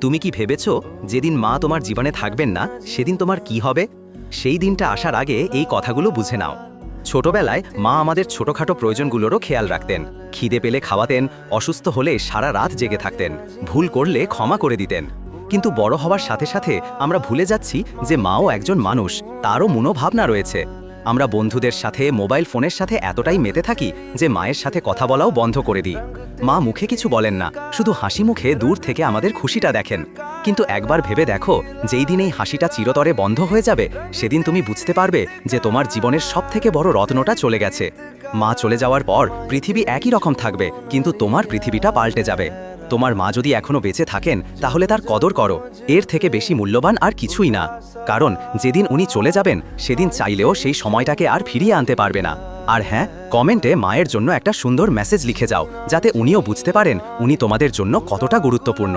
তুমি কি ভেবেছ যেদিন মা তোমার জীবনে থাকবেন না, সেদিন তোমার কি হবে? সেই দিনটা আসার আগে এই কথাগুলো বুঝে নাও। ছোটবেলায় মা আমাদের ছোটখাটো প্রয়োজনগুলোরও খেয়াল রাখতেন। খিদে পেলে খাওয়াতেন, অসুস্থ হলে সারা রাত জেগে থাকতেন। ভুল করলে ক্ষমা করে দিতেন। কিন্তু বড় হওয়ার সাথে সাথে আমরা ভুলে যাচ্ছি যে মাও একজন মানুষ, তারও মনোভাবনা রয়েছে। আমরা বন্ধুদের সাথে, মোবাইল ফোনের সাথে এতটাই মেতে থাকি যে মায়ের সাথে কথা বলাও বন্ধ করে দিই। মা মুখে কিছু বলেন না, শুধু হাসি মুখে দূর থেকে আমাদের খুশিটা দেখেন। কিন্তু একবার ভেবে দেখো, যেই দিন এই হাসিটা চিরতরে বন্ধ হয়ে যাবে, সেদিন তুমি বুঝতে পারবে যে তোমার জীবনের সবথেকে বড় রত্নটা চলে গেছে। মা চলে যাওয়ার পর পৃথিবী একই রকম থাকবে, কিন্তু তোমার পৃথিবীটা পাল্টে যাবে। তোমার মা যদি এখনও বেঁচে থাকেন, তাহলে তার কদর করো, এর থেকে বেশি মূল্যবান আর কিছুই না। কারণ, যেদিন উনি চলে যাবেন, সেদিন চাইলেও সেই সময়টাকে আর ফিরিয়ে আনতে পারবে না। আর হ্যাঁ কমেন্টে মায়ের জন্য একটা সুন্দর মেসেজ লিখে যাও, যাতে উনিও বুঝতে পারেন উনি তোমাদের জন্য কতটা গুরুত্বপূর্ণ।